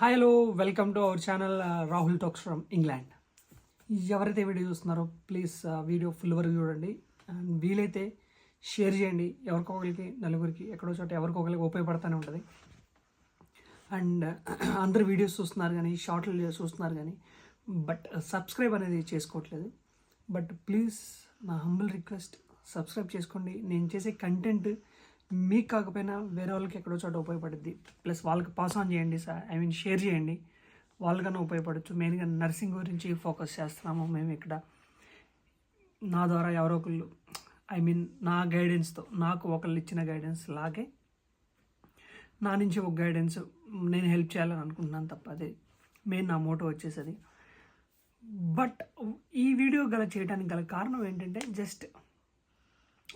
Hi hello welcome to our channel Rahul talks from England ఎవరైతే video చూస్తున్నారో please uh, video full వరకు చూడండి. And వీలైతే share చేయండి. ఎవరికొకరికి నలుగురికి ఎక్కడో చోట ఎవరికొకరికి ఉపయోగపడతానే ఉంటుంది. అండ్ అందరు వీడియోస్ చూస్తున్నారు కానీ షార్ట్లు చూస్తున్నారు కానీ బట్ సబ్స్క్రైబ్ uh, అనేది చేసుకోవట్లేదు. బట్ ప్లీజ్ నా హంబుల్ రిక్వెస్ట్ సబ్స్క్రైబ్ చేసుకోండి. నేను చేసే కంటెంట్ మీకు కాకపోయినా వేరే వాళ్ళకి ఎక్కడో చోట ఉపయోగపడుద్ది. ప్లస్ వాళ్ళకి పాస్ ఆన్ చేయండి సార్. ఐ మీన్ షేర్ చేయండి. వాళ్ళకన్నా ఉపయోగపడచ్చు. మెయిన్గా నర్సింగ్ గురించి ఫోకస్ చేస్తున్నాము మేము ఇక్కడ. నా ద్వారా ఎవరో ఒకళ్ళు ఐ మీన్ నా గైడెన్స్తో నాకు ఒకళ్ళు ఇచ్చిన గైడెన్స్ లాగే నా నుంచి ఒక గైడెన్స్ నేను హెల్ప్ చేయాలని అనుకుంటున్నాను తప్ప అదే మెయిన్ నా మోటో వచ్చేసది. బట్ ఈ వీడియో గల చేయడానికి గల కారణం ఏంటంటే జస్ట్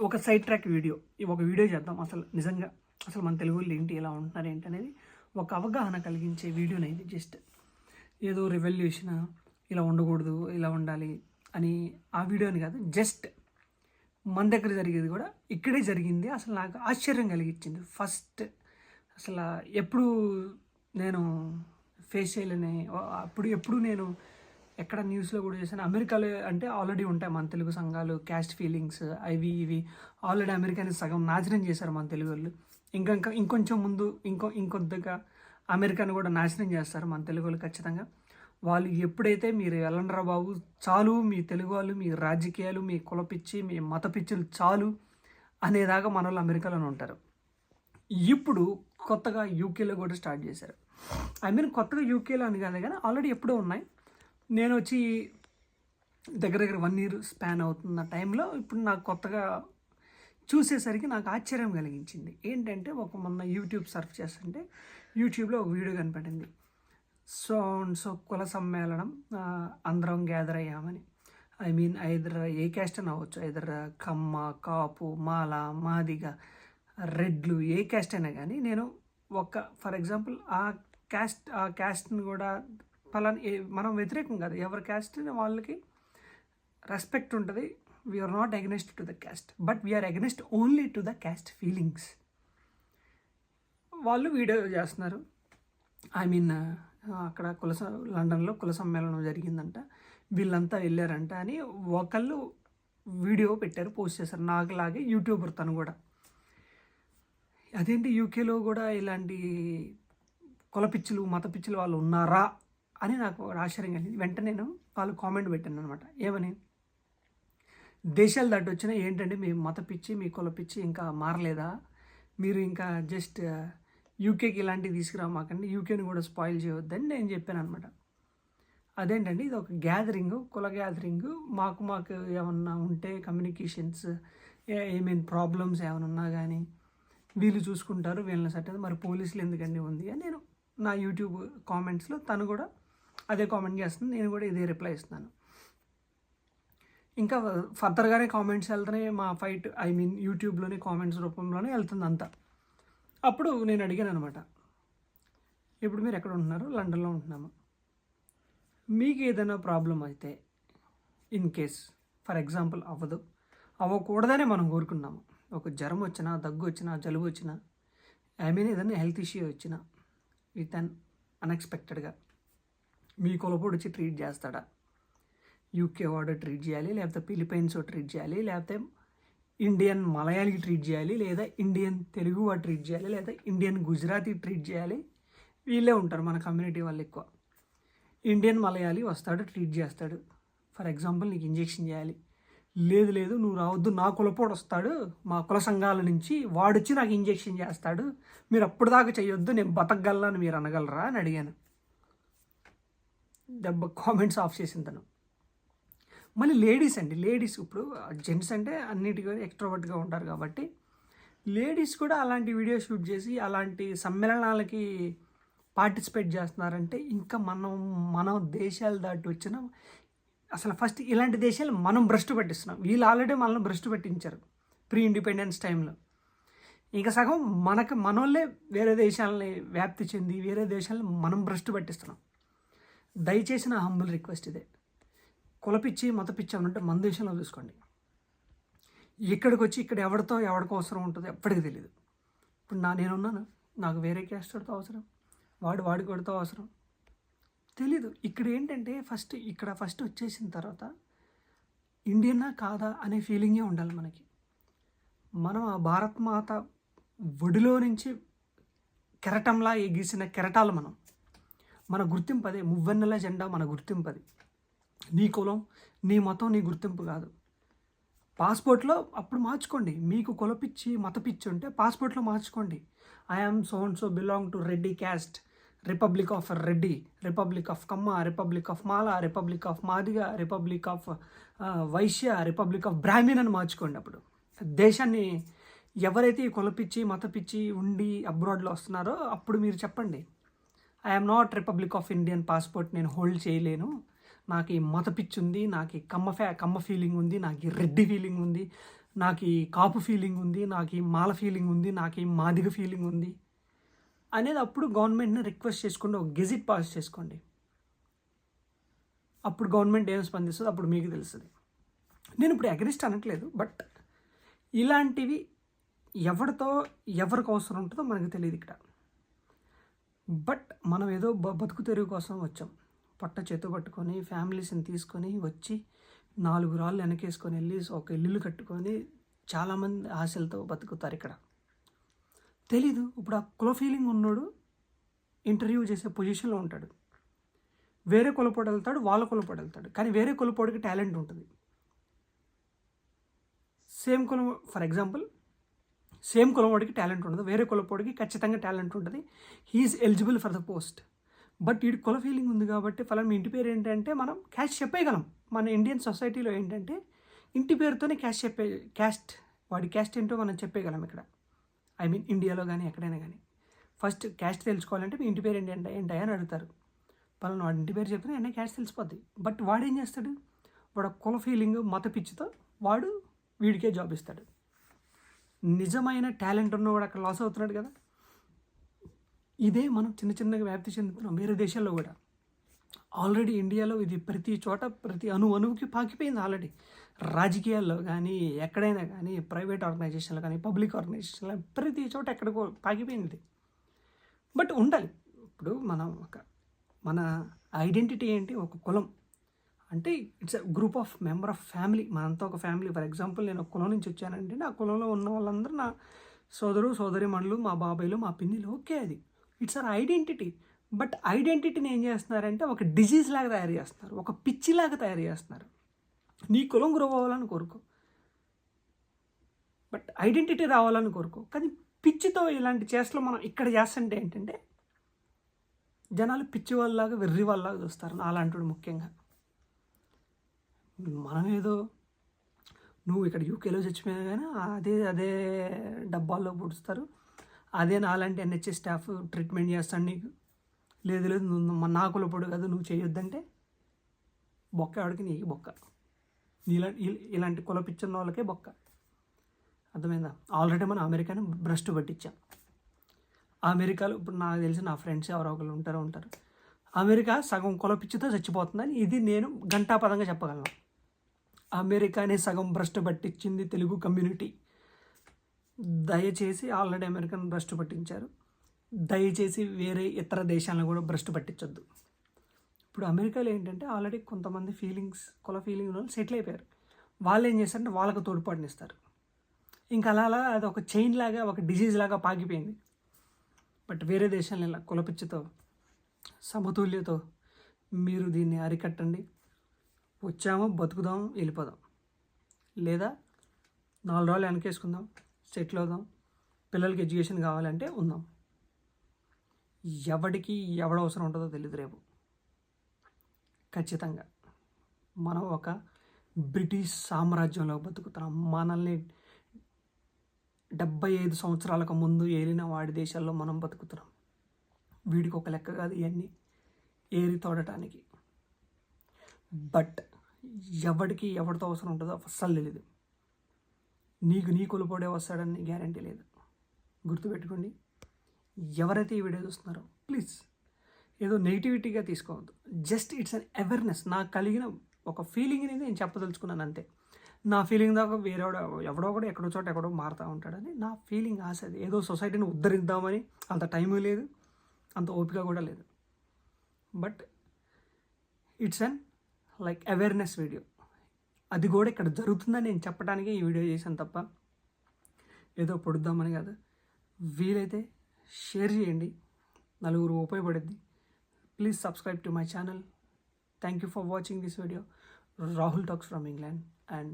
ఒక సైడ్ ట్రాక్ వీడియో. ఈ ఒక వీడియో చేద్దాం. అసలు నిజంగా అసలు మన తెలుగు వాళ్ళు ఏంటి ఎలా ఉంటున్నారు ఏంటి అనేది ఒక అవగాహన కలిగించే వీడియోనైంది జస్ట్ ఏదో రెవల్యూషన్ ఇలా ఉండకూడదు ఇలా ఉండాలి అని ఆ వీడియోని కాదు జస్ట్ మన దగ్గర జరిగేది కూడా ఇక్కడే జరిగింది. అసలు నాకు ఆశ్చర్యం కలిగించింది. ఫస్ట్ అసలు ఎప్పుడు నేను ఫేస్ చేయలేని అప్పుడు ఎప్పుడు నేను ఎక్కడ న్యూస్లో కూడా చేశాను అమెరికాలో అంటే ఆల్రెడీ ఉంటాయి మన తెలుగు సంఘాలు క్యాస్ట్ ఫీలింగ్స్ అవి ఇవి. ఆల్రెడీ అమెరికాని సగం నాశనం చేశారు మన తెలుగు వాళ్ళు. ఇంకా ఇంకా ఇంకొంచెం ముందు ఇంకో ఇంకొద్దిగా అమెరికాను కూడా నాశనం చేస్తారు మన తెలుగు వాళ్ళు ఖచ్చితంగా. వాళ్ళు ఎప్పుడైతే మీరు వెళ్ళండ్రా బాబు చాలు మీ తెలుగు వాళ్ళు మీ రాజకీయాలు మీ కులపిచ్చి మీ మత పిచ్చులు చాలు అనేదాకా మన వాళ్ళు అమెరికాలోనే ఉంటారు. ఇప్పుడు కొత్తగా యూకేలో కూడా స్టార్ట్ చేశారు. ఐ మీన్ కొత్తగా యూకేలో అని కాదు కానీ ఆల్రెడీ ఎప్పుడో ఉన్నాయి. నేను వచ్చి దగ్గర దగ్గర వన్ ఇయర్ స్పాన్ అవుతున్న టైంలో ఇప్పుడు నాకు కొత్తగా చూసేసరికి నాకు ఆశ్చర్యం కలిగించింది. ఏంటంటే ఒక మొన్న యూట్యూబ్ సర్ఫ్ చేస్తుంటే యూట్యూబ్లో ఒక వీడియో కనపడింది. సో సో కుల సమ్మేళనం అందరం gather అయ్యామని. I mean either a caste అని అవ్వచ్చు. ఐదర్ కమ్మ కాపు మాల మాదిగ రెడ్లు ఏ క్యాస్ట్ అయినా కానీ నేను ఒక ఫర్ ఎగ్జాంపుల్ ఆ క్యాస్ట్ ఆ క్యాస్ట్ని కూడా పలానా మనం వ్యతిరేకం కాదు. ఎవరి క్యాస్ట్ వాళ్ళకి రెస్పెక్ట్ ఉంటుంది. We are not against to the caste but we are against only to the caste feelings వాళ్ళు వీడియో చేస్తున్నారు. ఐ మీన్ అక్కడ కుల లండన్లో కుల సమ్మేళనం జరిగిందంట. వీళ్ళంతా వెళ్ళారంట అని ఒకళ్ళు వీడియో పెట్టారు పోస్ట్ చేశారు. నాకులాగే యూట్యూబర్ తను కూడా. అదేంటి యూకేలో కూడా ఇలాంటి కుల పిచ్చులు మత పిచ్చులు వాళ్ళు ఉన్నారా? అని నాకు ఒక ఆశ్చర్యం కలిగింది. వెంటనే నేను వాళ్ళు కామెంట్ పెట్టాను అనమాట ఏమని? దేశాలు దాటి వచ్చినా ఏంటంటే మీ మత పిచ్చి మీ కుల పిచ్చి ఇంకా మారలేదా? మీరు ఇంకా జస్ట్ యూకేకి ఇలాంటివి తీసుకురామాకండి యూకేని కూడా స్పాయిల్ చేయవద్దని నేను చెప్పాను అనమాట అదేంటండి? ఇది ఒక గ్యాదరింగ్ కుల గ్యాదరింగ్. మాకు మాకు ఏమన్నా ఉంటే కమ్యూనికేషన్స్ ఏమేమి ప్రాబ్లమ్స్ ఏమైనా ఉన్నా కానీ వీళ్ళు చూసుకుంటారు వీళ్ళని సట్టేది మరి పోలీసులు ఎందుకండి ఉంది అని నేను నా యూట్యూబ్ కామెంట్స్లో తను కూడా అదే కామెంట్ చేస్తుంది. నేను కూడా ఇదే రిప్లై ఇస్తున్నాను. ఇంకా ఫర్దర్గానే కామెంట్స్ వెళ్తున్నాయి మా ఫైట్ ఐ మీన్ యూట్యూబ్లోనే కామెంట్స్ రూపంలోనే వెళ్తుంది అంతా. అప్పుడు నేను అడిగాను అనమాట ఇప్పుడు మీరు ఎక్కడ ఉంటున్నారు? లండన్లో ఉంటున్నాము. మీకు ఏదైనా ప్రాబ్లం అయితే ఇన్ కేస్ ఫర్ ఎగ్జాంపుల్ అవ్వదు. అవ్వకూడదనే మనం కోరుకున్నాము. ఒక జ్వరం వచ్చినా దగ్గు వచ్చినా జలుబు వచ్చినా ఐ మీన్ ఏదైనా హెల్త్ ఇష్యూ వచ్చినా విత్ అన్ అన్ఎక్స్పెక్టెడ్గా మీ కులపొడి వచ్చి ట్రీట్ చేస్తాడా? యూకే వాడు ట్రీట్ చేయాలి లేకపోతే ఫిలిపైన్స్ ట్రీట్ చేయాలి లేకపోతే ఇండియన్ మలయాళీ ట్రీట్ చేయాలి లేదా ఇండియన్ తెలుగు వాడు ట్రీట్ చేయాలి లేదా ఇండియన్ గుజరాతీ ట్రీట్ చేయాలి. వీళ్ళే ఉంటారు మన కమ్యూనిటీ వాళ్ళు ఎక్కువ. ఇండియన్ మలయాళీ వస్తాడు ట్రీట్ చేస్తాడు. ఫర్ ఎగ్జాంపుల్ నీకు ఇంజెక్షన్ చేయాలి. లేదు లేదు నువ్వు రావద్దు నా కులపోడు వస్తాడు మా కుల సంఘాల నుంచి వాడొచ్చి నాకు ఇంజెక్షన్ చేస్తాడు. మీరు అప్పుడు దాకా చేయొద్దు నేను బతకగలను అని మీరు అనగలరా అని అడిగాను. దెబ్బ కామెంట్స్ ఆఫ్ చేసింది తను. మళ్ళీ లేడీస్ అండి లేడీస్ ఇప్పుడు జెంట్స్ అంటే అన్నిటికీ ఎక్స్ట్రావర్ట్గా ఉంటారు కాబట్టి లేడీస్ కూడా అలాంటి వీడియో షూట్ చేసి అలాంటి సమ్మేళనాలకి పార్టిసిపేట్ చేస్తున్నారంటే ఇంకా మనం మన దేశాలు దాటి వచ్చిన అసలు ఫస్ట్ ఇలాంటి దేశాలు మనం భ్రష్టు పట్టిస్తున్నాం. వీళ్ళు ఆల్రెడీ మనల్ని భ్రష్టు పట్టించారు ప్రీ ఇండిపెండెన్స్ టైంలో ఇంకా సగం మనకు మనోళ్ళే వేరే దేశాలని వ్యాప్తి చెంది వేరే దేశాలను మనం భ్రష్టు పట్టిస్తున్నాం. దయచేసి నా హంబుల్ రిక్వెస్ట్ ఇదే. కులపిచ్చి మతపిచ్చి అని ఉంటే మన దేశంలో చూసుకోండి. ఇక్కడికి వచ్చి ఇక్కడ ఎవరితో ఎవరికి అవసరం ఉంటుందో ఎప్పటికీ తెలియదు ఇప్పుడు నా నేనున్నాను నాకు వేరే క్యాస్టర్తో అవసరం వాడు వాడి కొడుతో అవసరం. తెలీదు. ఇక్కడ ఏంటంటే ఫస్ట్ ఇక్కడ ఫస్ట్ వచ్చేసిన తర్వాత ఇండియనా కాదా అనే ఫీలింగే ఉండాలి మనకి. మనం ఆ భారత్ మాత ఒడిలో నుంచి కెరటంలా ఎగిసిన కెరటాలు మనం. మన గుర్తింపు అదే మువ్వెన్నెల జెండా మన గుర్తింపు అది నీ కులం నీ మతం నీ గుర్తింపు కాదు. పాస్పోర్ట్లో అప్పుడు మార్చుకోండి. మీకు కులపిచ్చి మతపిచ్చి ఉంటే పాస్పోర్ట్లో మార్చుకోండి. I am so and so belong to Reddy caste republic of Reddy republic of Kamma republic of Mala republic of Madiga republic of Vaishya republic of Brahman అని మార్చుకోండి అప్పుడు. దేశాన్ని ఎవరైతే కొలపిచ్చి కులపిచ్చి మతపిచ్చి ఉండి అబ్రాడ్లో వస్తున్నారో అప్పుడు మీరు చెప్పండి. I am not republic of Indian passport నేను హోల్డ్ చేయలేను. నాకు ఈ మత పిచ్చి ఉంది నాకు ఈ కమ్మ ఫ్యా కమ్మ ఫీలింగ్ ఉంది నాకు ఈ రెడ్డి ఫీలింగ్ ఉంది నాకు ఈ కాపు ఫీలింగ్ ఉంది నాకు ఈ మాల ఫీలింగ్ ఉంది నాకు ఈ మాదిగ ఫీలింగ్ ఉంది అనేది అప్పుడు గవర్నమెంట్ని రిక్వెస్ట్ చేసుకోండి ఒక గెజిట్ పాస్ చేసుకోండి. అప్పుడు గవర్నమెంట్ ఏం స్పందిస్తుందో అప్పుడు మీకు తెలుస్తుంది. నేను ఇప్పుడు అగ్రిస్ట్ అనట్లేదు బట్ ఇలాంటివి ఎవరితో ఎవరికి అవసరం ఉంటుందో మనకు తెలియదు ఇక్కడ. బట్ మనం ఏదో బ- బతుకు తెరుగు కోసం వచ్చాం. పొట్ట చేతు పట్టుకొని ఫ్యామిలీస్ని తీసుకొని వచ్చి నాలుగు రాళ్ళు వెనకేసుకొని వెళ్ళి ఒక ఇల్లు కట్టుకొని చాలామంది ఆశలతో బతుకుతారు ఇక్కడ. తెలీదు. ఇప్పుడు ఆ కుల ఫీలింగ్ ఉన్నోడు ఇంటర్వ్యూ చేసే పొజిషన్లో ఉంటాడు. వేరే కులపోడు వెళ్తాడు వాళ్ళ కులపోడు వెళ్తాడు. కానీ వేరే కులపోడికి టాలెంట్ ఉంటుంది. సేమ్ కులం ఫర్ ఎగ్జాంపుల్ సేమ్ కులపోడికి టాలెంట్ ఉండదు. వేరే కులపోడికి ఖచ్చితంగా టాలెంట్ ఉంటుంది. He is eligible for the post but వీడి కుల ఫీలింగ్ ఉంది కాబట్టి ఫలం ఇంటి పేరు ఏంటంటే మనం క్యాస్ట్ చెప్పేయగలం. మన ఇండియన్ సొసైటీలో ఏంటంటే ఇంటి పేరుతోనే క్యాస్ట్ చెప్పే క్యాస్ట్ వాడి క్యాస్ట్ ఏంటో మనం చెప్పేయగలం ఇక్కడ. ఐ మీన్ ఇండియాలో కానీ ఎక్కడైనా కానీ ఫస్ట్ క్యాస్ట్ తెలుసుకోవాలంటే మీ ఇంటి పేరు ఏంటి ఏంటి అని అడుగుతారు. పలానా వాడి ఇంటి పేరు చెప్పినా ఎన్న క్యాస్ట్ తెలిసిపోద్ది. బట్ వాడు ఏం చేస్తాడు? వాడు కుల ఫీలింగ్ మత పిచ్చితో వాడు వీడికే జాబ్ ఇస్తాడు. నిజమైన టాలెంట్ ఉన్నవాడు అక్కడ లాస్ అవుతున్నాడు కదా? ఇదే మనం చిన్న చిన్నగా వ్యాప్తి చెందుతున్నాం వేరే దేశాల్లో కూడా. ఆల్రెడీ ఇండియాలో ఇది ప్రతి చోట ప్రతి అణు అణువుకి పాకిపోయింది ఆల్రెడీ. రాజకీయాల్లో కానీ ఎక్కడైనా కానీ ప్రైవేట్ ఆర్గనైజేషన్లో కానీ పబ్లిక్ ఆర్గనైజేషన్లో ప్రతి చోట ఎక్కడికో పాకిపోయింది ఇది. బట్ ఉండాలి. ఇప్పుడు మనం ఒక మన ఐడెంటిటీ ఏంటి? ఒక కులం. అంటే it's group of member of family. మనంతా ఒక ఫ్యామిలీ. ఫర్ ఎగ్జాంపుల్ నేను ఒక కులం నుంచి వచ్చానంటే నా కులంలో ఉన్న వాళ్ళందరూ నా సోదరు సోదరి మనులు మా బాబాయ్లు మా పిన్నిలు ఓకే అది. It's our identity. బట్ ఐడెంటిటీని ఏం చేస్తున్నారంటే ఒక డిజీజ్ లాగా తయారు చేస్తున్నారు. ఒక పిచ్చిలాగా తయారు చేస్తున్నారు. నీ కులం గ్రూప్ అవ్వాలని కోరుకో. బట్ ఐడెంటిటీ రావాలని కోరుకో. కానీ పిచ్చితో ఇలాంటి చేష్టలు మనం ఇక్కడ చేస్తుంటే ఏంటంటే జనాలు పిచ్చి వాళ్ళలాగా వెర్రి వాళ్ళలాగా చూస్తారు అలాంటి ముఖ్యంగా. మనం ఏదో నువ్వు ఇక్కడ యూకేలో చచ్చిపోయినా కానీ అదే అదే డబ్బాల్లో పుడుస్తారు. అదే నాలాంటి ఎన్హెచ్ఎస్ స్టాఫ్ ట్రీట్మెంట్ చేస్తాను నీకు. లేదు లేదు నువ్వు మా నా కులపొడు కదా నువ్వు చేయొద్దంటే బొక్క ఆడికి నీకు బొక్క. నీలా ఇలాంటి కుల పిచ్చిన వాళ్ళకే బొక్క. అర్థమైందా? ఆల్రెడీ మనం అమెరికాని భ్రష్టు పట్టించాం. అమెరికాలో ఇప్పుడు నాకు తెలిసి నా ఫ్రెండ్స్ ఎవరో ఒకరు ఉంటారో ఉంటారు. అమెరికా సగం కుల పిచ్చితో చచ్చిపోతుందని ఇది నేను ఘంటాపదంగా చెప్పగలను. అమెరికాని సగం భ్రష్టు పట్టించింది తెలుగు కమ్యూనిటీ. దయచేసి ఆల్రెడీ అమెరికన్ భ్రష్టు పట్టించారు. దయచేసి వేరే ఇతర దేశాలను కూడా భ్రష్టు పట్టించొద్దు. ఇప్పుడు అమెరికాలో ఏంటంటే ఆల్రెడీ కొంతమంది ఫీలింగ్స్ కుల ఫీలింగ్ వాళ్ళు సెటిల్ అయిపోయారు. వాళ్ళు ఏం చేస్తారంటే వాళ్ళకు తోడ్పాటునిస్తారు ఇంకా అలా అలా అది ఒక చైన్ లాగా ఒక డిజీజ్ లాగా పాకిపోయింది. బట్ వేరే దేశాల్లో ఇలా కులపిచ్చితో సమతుల్యతో మీరు దీన్ని అరికట్టండి. వచ్చాము బతుకుదాం వెళ్ళిపోదాం. లేదా నాలుగు రోజులు వెనకేసుకుందాం సెటిల్ అవుదాం పిల్లలకి ఎడ్యుకేషన్ కావాలంటే ఉందాం. ఎవడికి ఎవడ అవసరం ఉంటుందో తెలియదు రేపు. ఖచ్చితంగా మనం ఒక బ్రిటిష్ సామ్రాజ్యంలో బతుకుతున్నాం. మనల్ని డెబ్బై ఐదు సంవత్సరాలకు ముందు ఏలిన వాడి దేశాల్లో మనం బతుకుతున్నాం. వీడికి ఒక లెక్క కాదు ఇవన్నీ ఏరి తోడటానికి. బట్ ఎవరికి ఎవరితో అవసరం ఉంటుందో అస్సలు తెలియదు నీకు నీ కొలుపడే వస్తాడని గ్యారంటీ లేదు. గుర్తుపెట్టుకోండి ఎవరైతే ఈ వీడియో చూస్తున్నారో ప్లీజ్ ఏదో నెగిటివిటీగా తీసుకోవద్దు. Just it's an awareness. నాకు కలిగిన ఒక ఫీలింగ్ని నేను చెప్పదలుచుకున్నాను అంతే. నా ఫీలింగ్ దాకా వేరే ఎవడో కూడా ఎక్కడో చోట ఎక్కడో మారుతూ ఉంటాడని నా ఫీలింగ్ ఆశ అది. ఏదో సొసైటీని ఉద్ధరిద్దామని అంత టైం లేదు అంత ఓపిక కూడా లేదు. But it's an like awareness video. అది కూడా ఇక్కడ జరుగుతుందని నేను చెప్పడానికి ఈ వీడియో చేశాను తప్ప ఏదో పొడుద్దామని కాదు. వీలైతే షేర్ చేయండి. నలుగురు ఉపయోగపడుద్ది. Please subscribe to my channel thank you for watching this video Rahul talks from England and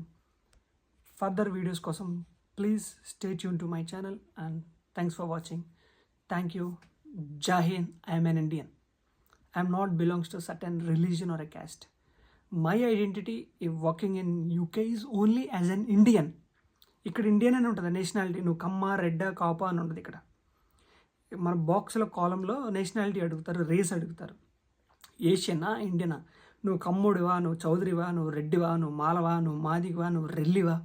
further videos కోసం please stay tune to my channel and thanks for watching thank you జాహిన్ I'm an Indian I'm not belongs to certain religion or a caste my identity working in UK is only as an Indian ఇక్కడ Indian అని ఉంటుంది nationality నువ్వు కమ్మ రెడ్డ కాపా అని ఉంటుంది ఇక్కడ. మన బాక్స్లో కాలంలో నేషనాలిటీ అడుగుతారు రేస్ అడుగుతారు. ఏషియనా ఇండియనా నువ్వు కమ్ముడివా నువ్వు చౌదరివా నువ్వు రెడ్డివా నువ్వు మాలవా నువ్వు మాదిగివా నువ్వు రెల్లివా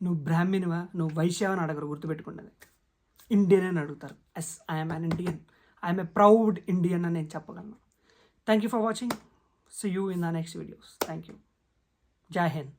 నువ్వు బ్రాహ్మిన్వా నువ్వు వైశ్యవా అని అడగరు గుర్తుపెట్టుకున్నది ఇండియన్ అని అడుగుతారు. Yes I'm an Indian I'm a proud Indian అని నేను చెప్పగలను. Thank you for watching See you in the next videos. Thank you. Jai Hind.